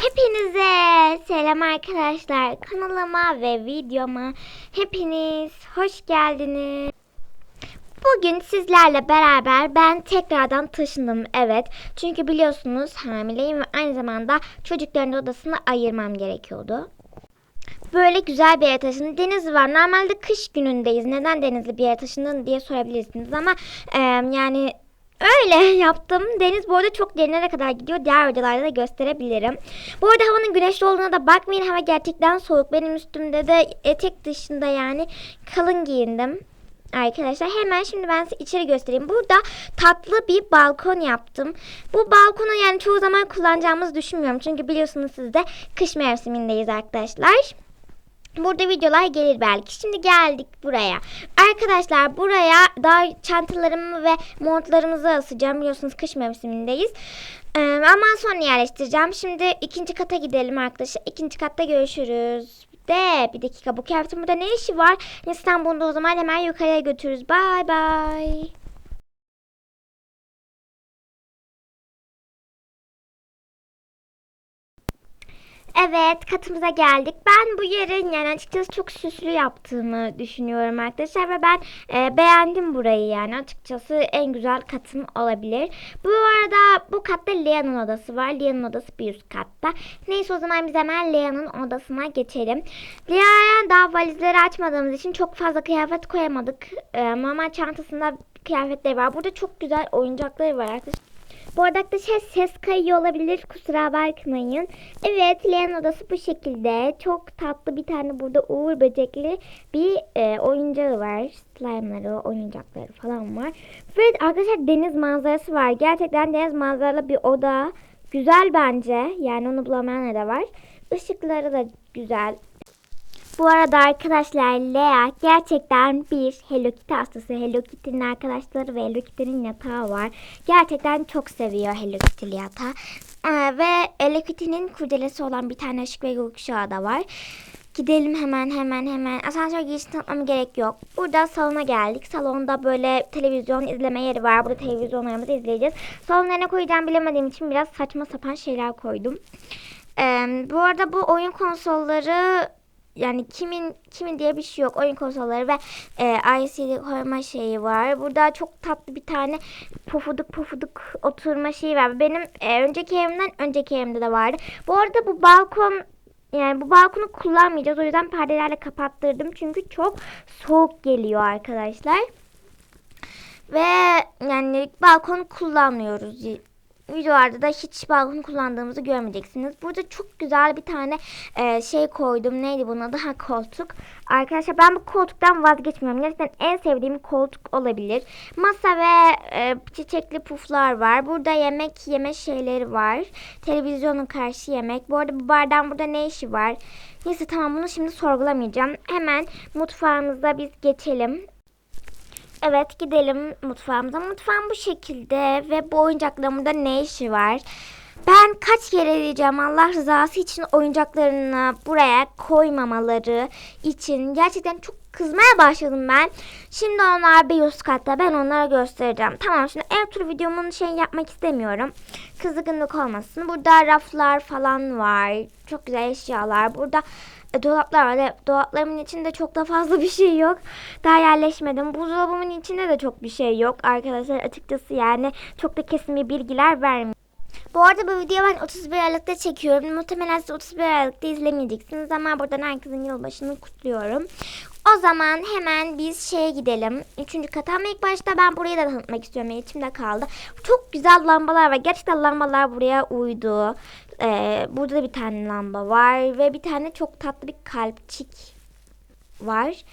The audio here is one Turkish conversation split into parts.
Hepinize selam arkadaşlar. Kanalıma ve videoma hepiniz hoş geldiniz. Bugün sizlerle beraber ben tekrardan taşındım. Evet. Çünkü biliyorsunuz hamileyim ve aynı zamanda çocukların odasını ayırmam gerekiyordu. Böyle güzel bir yere taşındım. Deniz var. Normalde kış günündeyiz. Neden denizli bir yere taşındın diye sorabilirsiniz. Ama e, yani öyle yaptım. Deniz bu arada çok derinlere kadar gidiyor. Diğer videolarda da gösterebilirim. Bu arada havanın güneşli olduğuna da bakmayın. Hava gerçekten soğuk. Benim üstümde de etek dışında yani kalın giyindim. Arkadaşlar hemen şimdi ben size içeri göstereyim. Burada tatlı bir balkon yaptım. Bu balkonu yani çoğu zaman kullanacağımızı düşünmüyorum. Çünkü biliyorsunuz siz de kış mevsimindeyiz arkadaşlar. Burada videolar gelir belki. Şimdi geldik buraya. Arkadaşlar buraya daha çantalarımı ve montlarımızı asacağım. Biliyorsunuz kış mevsimindeyiz. Ee, ama sonra yerleştireceğim. Şimdi ikinci kata gidelim arkadaşlar. İkinci katta görüşürüz. De bir dakika bu kıyafetin burada ne işi var? Neyse o zaman hemen yukarıya götürürüz. Bye bye. Evet katımıza geldik. Ben bu yerin yani açıkçası çok süslü yaptığımı düşünüyorum arkadaşlar ve ben e, beğendim burayı yani açıkçası en güzel katım olabilir. Bu arada bu katta Lea'nın odası var. Lea'nın odası bir üst katta. Neyse o zaman biz hemen Lea'nın odasına geçelim. Lea'ya daha valizleri açmadığımız için çok fazla kıyafet koyamadık. E, mama çantasında kıyafetleri var. Burada çok güzel oyuncakları var arkadaşlar. Bu arada arkadaşlar ses kayıyor olabilir. Kusura bakmayın. Evet Leon odası bu şekilde. Çok tatlı bir tane burada uğur böcekli bir e, oyuncağı var. Slime'ları, oyuncakları falan var. Ve arkadaşlar deniz manzarası var. Gerçekten deniz manzaralı bir oda. Güzel bence. Yani onu bulamayan da var. Işıkları da güzel. Bu arada arkadaşlar Lea gerçekten bir Hello Kitty hastası. Hello Kitty'nin arkadaşları ve Hello Kitty'nin yatağı var. Gerçekten çok seviyor Hello Kitty yatağı. Ee, ve Hello Kitty'nin kurdelesi olan bir tane ışık ve gökkuşağı da var. Gidelim hemen hemen hemen. Asansör girişini tanıtmama gerek yok. Burada salona geldik. Salonda böyle televizyon izleme yeri var. Burada televizyonlarımızı izleyeceğiz. Salona ne koyacağım bilemediğim için biraz saçma sapan şeyler koydum. Ee, bu arada bu oyun konsolları yani kimin kimin diye bir şey yok. Oyun konsolları ve e, ICD koyma şeyi var. Burada çok tatlı bir tane pofuduk pofuduk oturma şeyi var. Benim e, önceki evimden önceki evimde de vardı. Bu arada bu balkon yani bu balkonu kullanmayacağız. O yüzden perdelerle kapattırdım. Çünkü çok soğuk geliyor arkadaşlar. Ve yani balkon kullanmıyoruz videolarda da hiç balkon kullandığımızı görmeyeceksiniz. Burada çok güzel bir tane e, şey koydum. Neydi bunun adı? Ha koltuk. Arkadaşlar ben bu koltuktan vazgeçmiyorum. Gerçekten en sevdiğim koltuk olabilir. Masa ve e, çiçekli puflar var. Burada yemek yeme şeyleri var. Televizyonun karşı yemek. Bu arada bu bardağın burada ne işi var? Neyse tamam bunu şimdi sorgulamayacağım. Hemen mutfağımıza biz geçelim. Evet gidelim mutfağımıza. Mutfağım bu şekilde ve bu oyuncaklarımda ne işi var? Ben kaç kere diyeceğim Allah rızası için oyuncaklarını buraya koymamaları için gerçekten çok kızmaya başladım ben. Şimdi onlar bir üst katta ben onlara göstereceğim. Tamam şimdi ev turu videomun şey yapmak istemiyorum. Kızgınlık olmasın. Burada raflar falan var. Çok güzel eşyalar. Burada dolaplar var. Evet, Dolaplarımın içinde çok da fazla bir şey yok. Daha yerleşmedim. Buzdolabımın içinde de çok bir şey yok. Arkadaşlar açıkçası yani çok da kesin bir bilgiler vermiyor. Bu arada bu videoyu ben 31 Aralık'ta çekiyorum. Muhtemelen siz 31 Aralık'ta izlemeyeceksiniz ama buradan herkesin yılbaşını kutluyorum. O zaman hemen biz şeye gidelim. Üçüncü kata ama ilk başta ben burayı da tanıtmak istiyorum. İçimde kaldı. Çok güzel lambalar var. Gerçekten lambalar buraya uydu. Ee, burada da bir tane lamba var. Ve bir tane çok tatlı bir kalpçik var.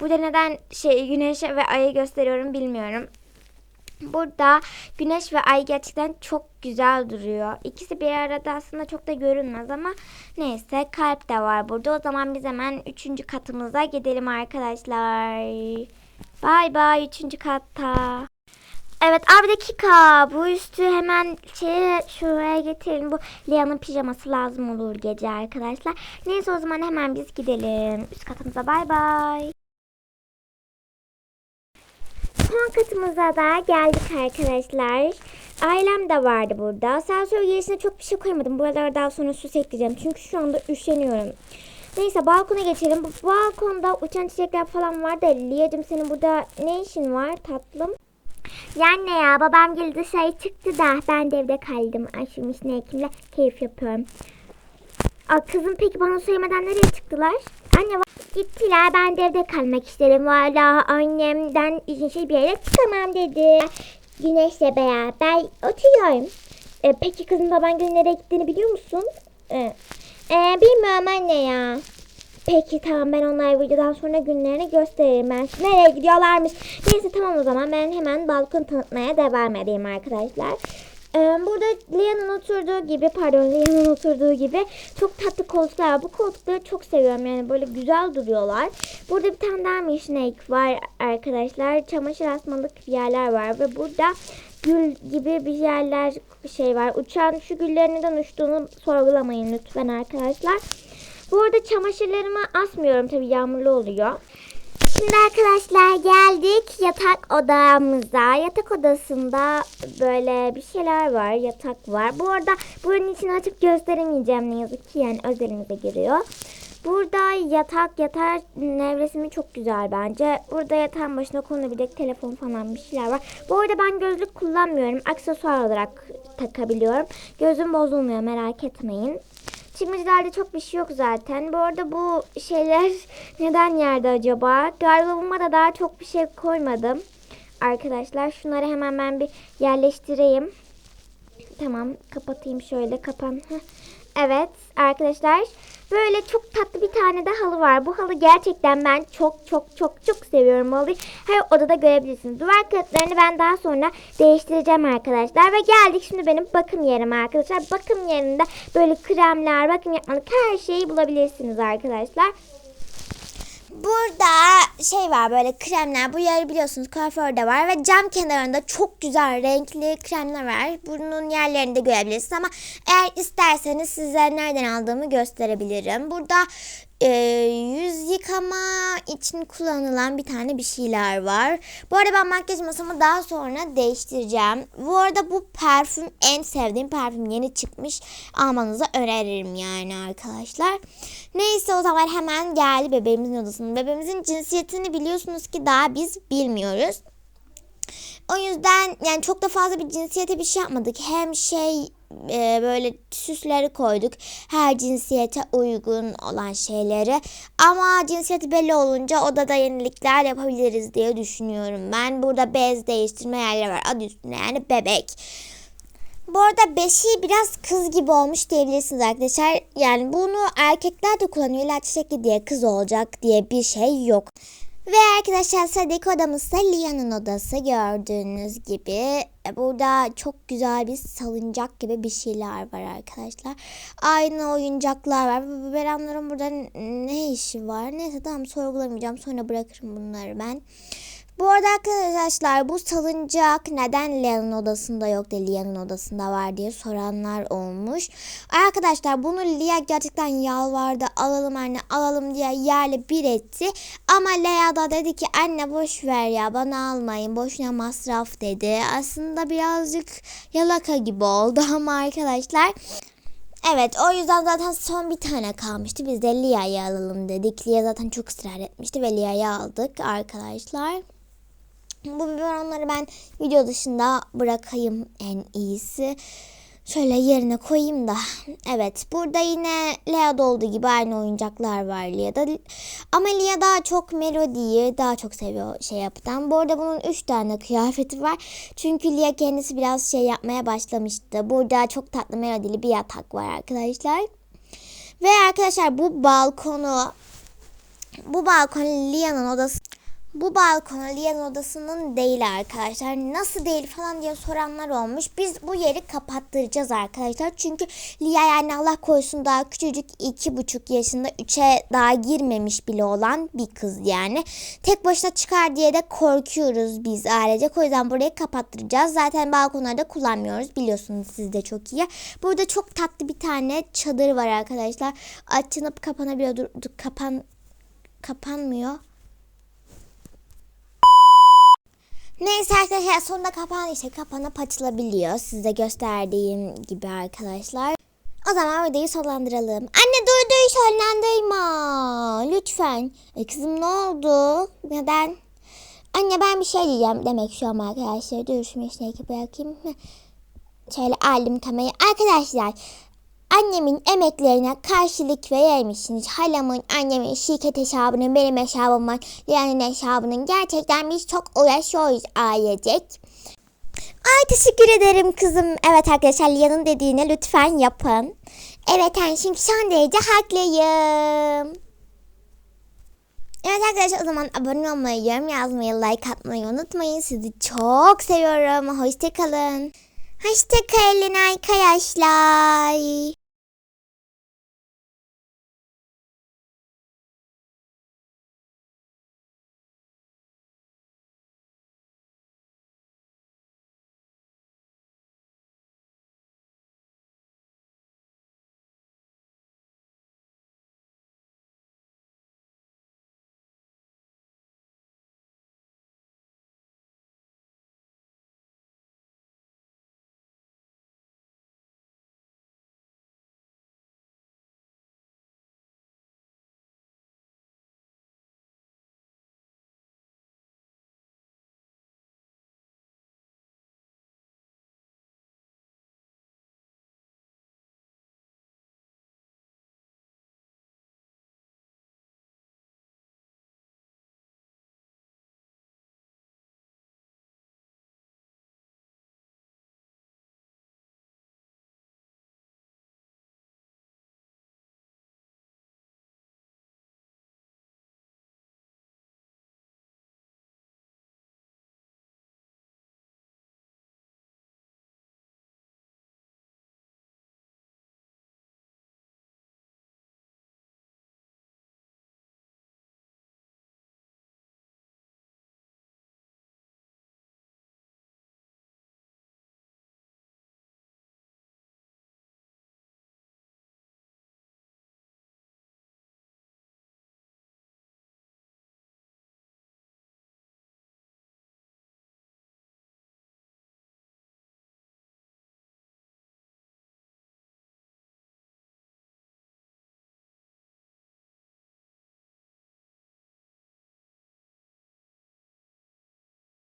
Burada neden şey güneşe ve ayı gösteriyorum bilmiyorum. Burada güneş ve ay gerçekten çok güzel duruyor. İkisi bir arada aslında çok da görünmez ama neyse kalp de var burada. O zaman biz hemen üçüncü katımıza gidelim arkadaşlar. Bay bay üçüncü katta. Evet abi dakika bu üstü hemen şey şuraya getirelim. Bu Lea'nın pijaması lazım olur gece arkadaşlar. Neyse o zaman hemen biz gidelim. Üst katımıza bay bay. Son katımıza da geldik arkadaşlar. ailem de vardı burada. Asansör girişine çok bir şey koymadım. Buralara daha sonra süs ekleyeceğim. Çünkü şu anda üşeniyorum. Neyse balkona geçelim. Bu balkonda uçan çiçekler falan var da Liyacım senin burada ne işin var tatlım? Yani ya babam geldi dışarı çıktı da ben de evde kaldım. Aşım işine ekimle keyif yapıyorum. Aa, kızım peki bana söylemeden nereye çıktılar? Anne gittiler ben de evde kalmak istedim. Valla annemden izinsiz bir yere çıkamam dedi. Güneşle beraber oturuyorum. E, peki kızım baban gün nereye gittiğini biliyor musun? E, e, bilmiyorum anne ya. Peki tamam ben onlara videodan sonra günlerini gösteririm ben. size. Nereye gidiyorlarmış. Neyse tamam o zaman ben hemen balkon tanıtmaya devam edeyim arkadaşlar. Burada Lia'nın oturduğu gibi pardon Lia'nın oturduğu gibi çok tatlı koltuklar var. Bu koltukları çok seviyorum yani böyle güzel duruyorlar. Burada bir tane daha milkshake var arkadaşlar. Çamaşır asmalık yerler var ve burada gül gibi bir yerler şey var. Uçan şu güllerin neden uçtuğunu sorgulamayın lütfen arkadaşlar. Bu arada çamaşırlarımı asmıyorum tabii yağmurlu oluyor. Şimdi arkadaşlar geldik yatak odamıza. Yatak odasında böyle bir şeyler var. Yatak var. Bu arada buranın içini açıp gösteremeyeceğim ne yazık ki yani özelimize giriyor. Burada yatak, yatar nevresimi çok güzel bence. Burada yatağın başına konulabilecek telefon falan bir şeyler var. Bu arada ben gözlük kullanmıyorum. Aksesuar olarak takabiliyorum. Gözüm bozulmuyor merak etmeyin. Çimicilerde çok bir şey yok zaten. Bu arada bu şeyler neden yerde acaba? Gardırobuма da daha çok bir şey koymadım. Arkadaşlar şunları hemen ben bir yerleştireyim. Tamam kapatayım şöyle kapan. Evet arkadaşlar böyle çok tatlı bir tane de halı var. Bu halı gerçekten ben çok çok çok çok seviyorum halıyı. Her odada görebilirsiniz. Duvar kağıtlarını ben daha sonra değiştireceğim arkadaşlar. Ve geldik şimdi benim bakım yerim arkadaşlar. Bakım yerinde böyle kremler, bakım yapmalık her şeyi bulabilirsiniz arkadaşlar. Burada şey var böyle kremler. Bu yer biliyorsunuz kuaförde var ve cam kenarında çok güzel renkli kremler var. Bunun yerlerini de görebilirsiniz ama eğer isterseniz size nereden aldığımı gösterebilirim. Burada e, yüz yıkama için kullanılan bir tane bir şeyler var. Bu arada ben makyaj masamı daha sonra değiştireceğim. Bu arada bu parfüm en sevdiğim parfüm yeni çıkmış. Almanızı öneririm yani arkadaşlar. Neyse o zaman hemen geldi bebeğimizin odasına. Bebeğimizin cinsiyetini biliyorsunuz ki daha biz bilmiyoruz. O yüzden yani çok da fazla bir cinsiyete bir şey yapmadık. Hem şey e, böyle süsleri koyduk. Her cinsiyete uygun olan şeyleri. Ama cinsiyeti belli olunca odada yenilikler yapabiliriz diye düşünüyorum. Ben burada bez değiştirme yerleri var. Adı üstünde yani bebek. Bu arada beşiği biraz kız gibi olmuş diyebilirsiniz arkadaşlar. Yani bunu erkekler de kullanıyor. İlla çiçekli diye kız olacak diye bir şey yok. Ve arkadaşlar sıradaki odamız da Lia'nın odası gördüğünüz gibi. E, Burada çok güzel bir salıncak gibi bir şeyler var arkadaşlar. Aynı oyuncaklar var. Berenlerin burada ne işi var? Neyse tamam sorgulamayacağım. Sonra bırakırım bunları ben. Bu arada arkadaşlar bu salıncak neden Lia'nın odasında yok da Lia'nın odasında var diye soranlar olmuş. Arkadaşlar bunu Lia gerçekten yalvardı alalım anne alalım diye yerle bir etti. Ama Lea da dedi ki anne boş ver ya bana almayın boşuna masraf dedi. Aslında birazcık yalaka gibi oldu ama arkadaşlar Evet o yüzden zaten son bir tane kalmıştı. Biz de Lia'yı alalım dedik. Lia zaten çok ısrar etmişti ve Lia'yı aldık arkadaşlar. Bu biberonları ben video dışında bırakayım en iyisi. Şöyle yerine koyayım da. Evet burada yine Lea'da olduğu gibi aynı oyuncaklar var Lea'da. Ama Lea daha çok melodiyi daha çok seviyor şey yapıdan. Bu arada bunun 3 tane kıyafeti var. Çünkü Lea kendisi biraz şey yapmaya başlamıştı. Burada çok tatlı melodili bir yatak var arkadaşlar. Ve arkadaşlar bu balkonu bu balkon Lia'nın odası bu balkon Lia'nın odasının değil arkadaşlar. Nasıl değil falan diye soranlar olmuş. Biz bu yeri kapattıracağız arkadaşlar. Çünkü Lia yani Allah korusun daha küçücük iki buçuk yaşında üçe daha girmemiş bile olan bir kız yani. Tek başına çıkar diye de korkuyoruz biz ailecek. O yüzden burayı kapattıracağız. Zaten balkonlarda kullanmıyoruz biliyorsunuz siz de çok iyi. Burada çok tatlı bir tane çadır var arkadaşlar. Açılıp kapanabiliyor. Dur, dur, kapan kapanmıyor. Neyse arkadaşlar sonunda kapan işte kapanıp açılabiliyor. Size gösterdiğim gibi arkadaşlar. O zaman videoyu sonlandıralım. Anne dur dur sonlandırma. Lütfen. E kızım ne oldu? Neden? Anne ben bir şey diyeceğim demek şu an arkadaşlar. Dur şunu işte bırakayım. Şöyle aldım kamerayı. Arkadaşlar annemin emeklerine karşılık verir? Halamın, annemin şirket hesabının, benim hesabım var. Leğen'in hesabının. Gerçekten biz çok uğraşıyoruz ailecek. Ay teşekkür ederim kızım. Evet arkadaşlar Lia'nın dediğini lütfen yapın. Evet yani çünkü son derece haklıyım. Evet arkadaşlar o zaman abone olmayı, yorum yazmayı, like atmayı unutmayın. Sizi çok seviyorum. Hoşçakalın. Hoşçakalın arkadaşlar.